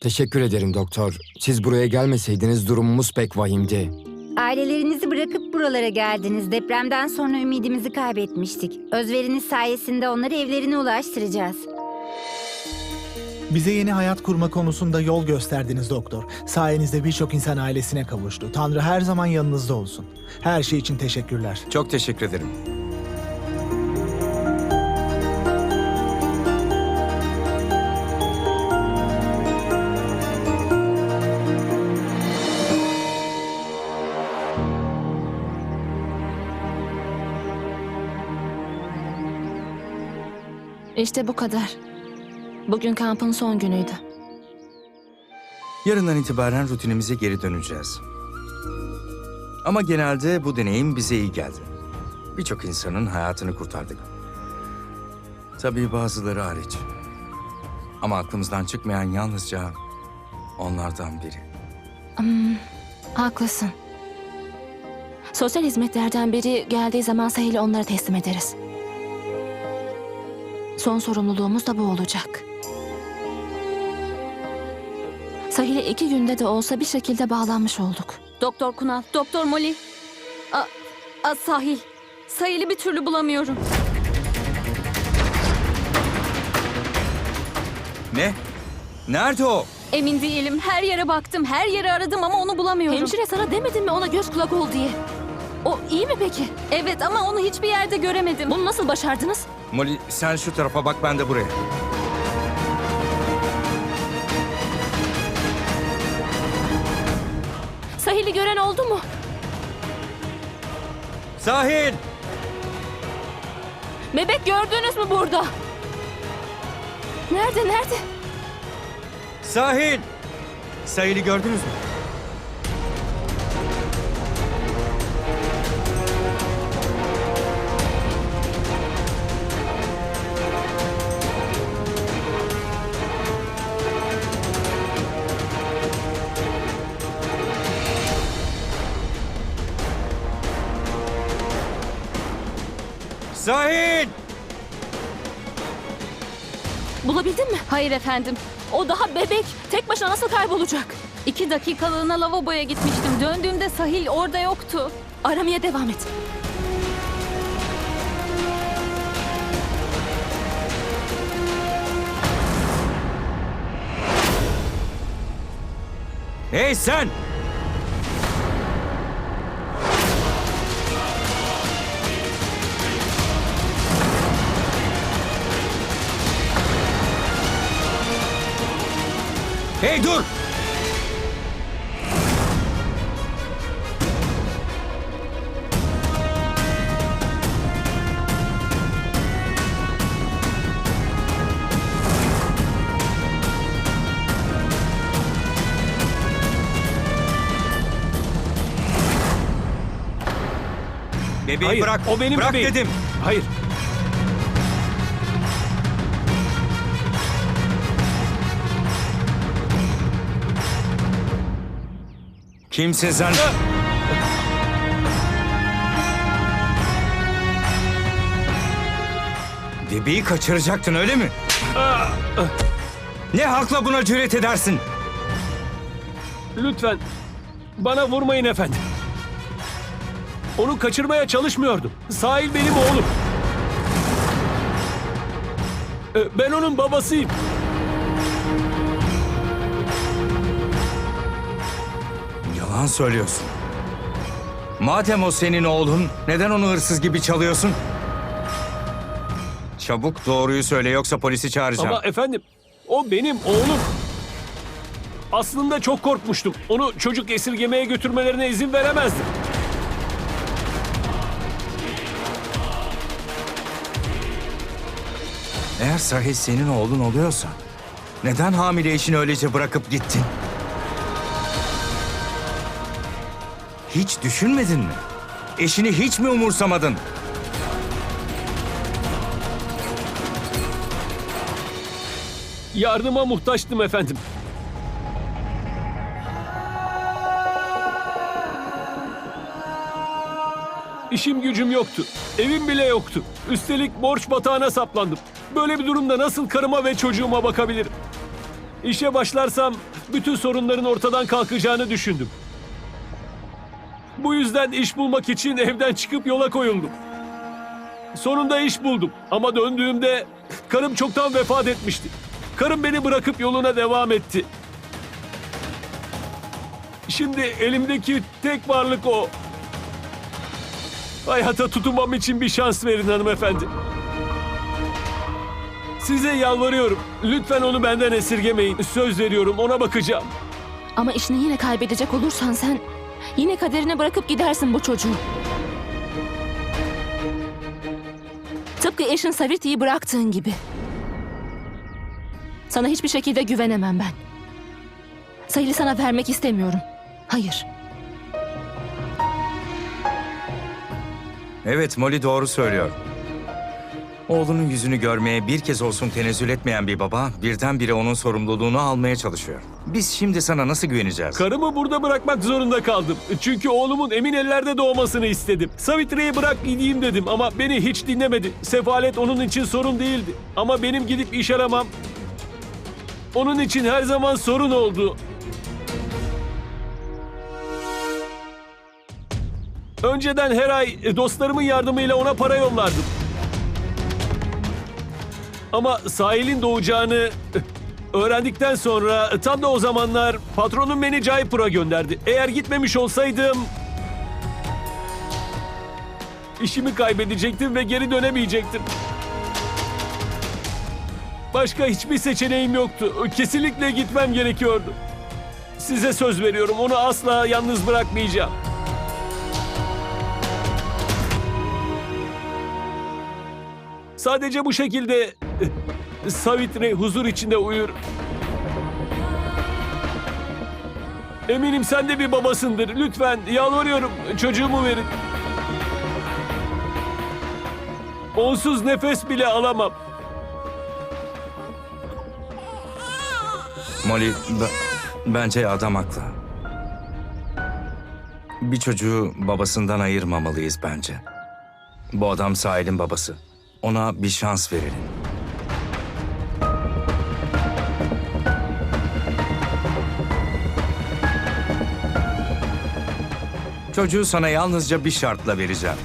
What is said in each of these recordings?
Teşekkür ederim doktor. Siz buraya gelmeseydiniz durumumuz pek vahimdi. Ailelerinizi bırakıp buralara geldiniz. Depremden sonra ümidimizi kaybetmiştik. Özveriniz sayesinde onları evlerine ulaştıracağız. Bize yeni hayat kurma konusunda yol gösterdiniz doktor. Sayenizde birçok insan ailesine kavuştu. Tanrı her zaman yanınızda olsun. Her şey için teşekkürler. Çok teşekkür ederim. İşte bu kadar. Bugün kampın son günüydü. Yarından itibaren rutinimize geri döneceğiz. Ama genelde bu deneyim bize iyi geldi. Birçok insanın hayatını kurtardık. Tabii bazıları hariç. Ama aklımızdan çıkmayan yalnızca onlardan biri. Haklısın. Sosyal hizmetlerden biri geldiği zaman Sahil'i onlara teslim ederiz. Son sorumluluğumuz da bu olacak. Sahil'e iki günde de olsa bir şekilde bağlanmış olduk. Doktor Kunal, Doktor Molly. A, a, sahil. Sahil'i bir türlü bulamıyorum. Ne? Nerede o? Emin değilim. Her yere baktım, her yere aradım ama onu bulamıyorum. Hemşire sana demedim mi ona göz kulak ol diye? İyi mi peki? Evet ama onu hiçbir yerde göremedim. Bunu nasıl başardınız? Molly sen şu tarafa bak ben de buraya. Sahil'i gören oldu mu? Sahil! Bebek gördünüz mü burada? Nerede, nerede? Sahil! Sahil'i gördünüz mü? Sahil! Bulabildin mi? Hayır efendim. O daha bebek. Tek başına nasıl kaybolacak? İki dakikalığına lavaboya gitmiştim. Döndüğümde sahil orada yoktu. Aramaya devam et. Hey sen! Hey dur! Bebeği Hayır, bırak. o benim bırak bebeğim. dedim. Hayır. Kimsin sen? Bebeği kaçıracaktın öyle mi? Ne hakla buna cüret edersin? Lütfen bana vurmayın efendim. Onu kaçırmaya çalışmıyordum. Sahil benim oğlum. Ee, Ben onun babasıyım. Yalan söylüyorsun. Madem o senin oğlun, neden onu hırsız gibi çalıyorsun? Çabuk doğruyu söyle yoksa polisi çağıracağım. Ama efendim o benim oğlum. Aslında çok korkmuştum. Onu çocuk esirgemeye götürmelerine izin veremezdim. Eğer Sahil senin oğlun oluyorsa, neden hamile eşini öylece bırakıp gittin? Hiç düşünmedin mi? Eşini hiç mi umursamadın? Yardıma muhtaçtım efendim. İşim gücüm yoktu. Evim bile yoktu. Üstelik borç batağına saplandım. Böyle bir durumda nasıl karıma ve çocuğuma bakabilirim? İşe başlarsam bütün sorunların ortadan kalkacağını düşündüm. Bu yüzden iş bulmak için evden çıkıp yola koyuldum. Sonunda iş buldum ama döndüğümde karım çoktan vefat etmişti. Karım beni bırakıp yoluna devam etti. Şimdi elimdeki tek varlık o. Hayata tutunmam için bir şans verin hanımefendi. Size yalvarıyorum. Lütfen onu benden esirgemeyin. Söz veriyorum ona bakacağım. Ama işini yine kaybedecek olursan sen yine kaderine bırakıp gidersin bu çocuğu. Tıpkı eşin Saviti'yi bıraktığın gibi. Sana hiçbir şekilde güvenemem ben. Sayılı sana vermek istemiyorum. Hayır. Evet Molly doğru söylüyor. Oğlunun yüzünü görmeye bir kez olsun tenezzül etmeyen bir baba birdenbire onun sorumluluğunu almaya çalışıyor. Biz şimdi sana nasıl güveneceğiz? Karımı burada bırakmak zorunda kaldım. Çünkü oğlumun emin ellerde doğmasını istedim. Savitri'yi bırak gideyim dedim ama beni hiç dinlemedi. Sefalet onun için sorun değildi. Ama benim gidip iş aramam onun için her zaman sorun oldu. Önceden her ay dostlarımın yardımıyla ona para yollardım. Ama sahilin doğacağını öğrendikten sonra tam da o zamanlar patronum beni Jaipur'a gönderdi. Eğer gitmemiş olsaydım işimi kaybedecektim ve geri dönemeyecektim. Başka hiçbir seçeneğim yoktu. Kesinlikle gitmem gerekiyordu. Size söz veriyorum onu asla yalnız bırakmayacağım. Sadece bu şekilde Savitri huzur içinde uyur. Eminim sen de bir babasındır. Lütfen yalvarıyorum çocuğumu verin. Onsuz nefes bile alamam. Molly bence adam haklı. Bir çocuğu babasından ayırmamalıyız bence. Bu adam sahilin babası. Ona bir şans verelim. Çocuğu sana yalnızca bir şartla vereceğim.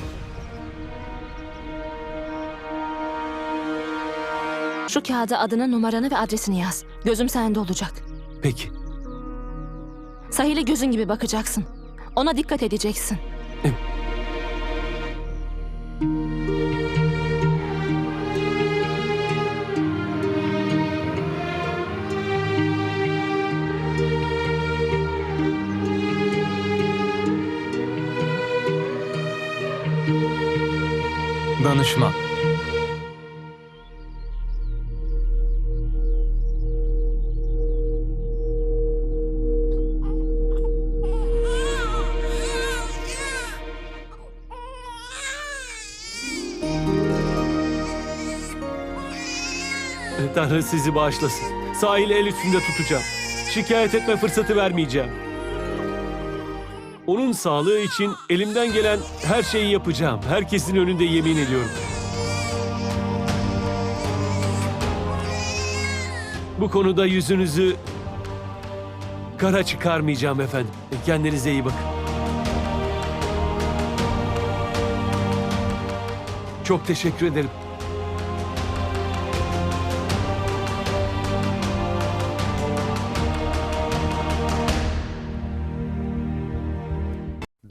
Şu kağıda adını, numaranı ve adresini yaz. Gözüm sende olacak. Peki. Sahile gözün gibi bakacaksın. Ona dikkat edeceksin. Danışma. Tanrı sizi bağışlasın. Sahili el üstünde tutacağım. Şikayet etme fırsatı vermeyeceğim. Onun sağlığı için elimden gelen her şeyi yapacağım. Herkesin önünde yemin ediyorum. Bu konuda yüzünüzü kara çıkarmayacağım efendim. Kendinize iyi bakın. Çok teşekkür ederim.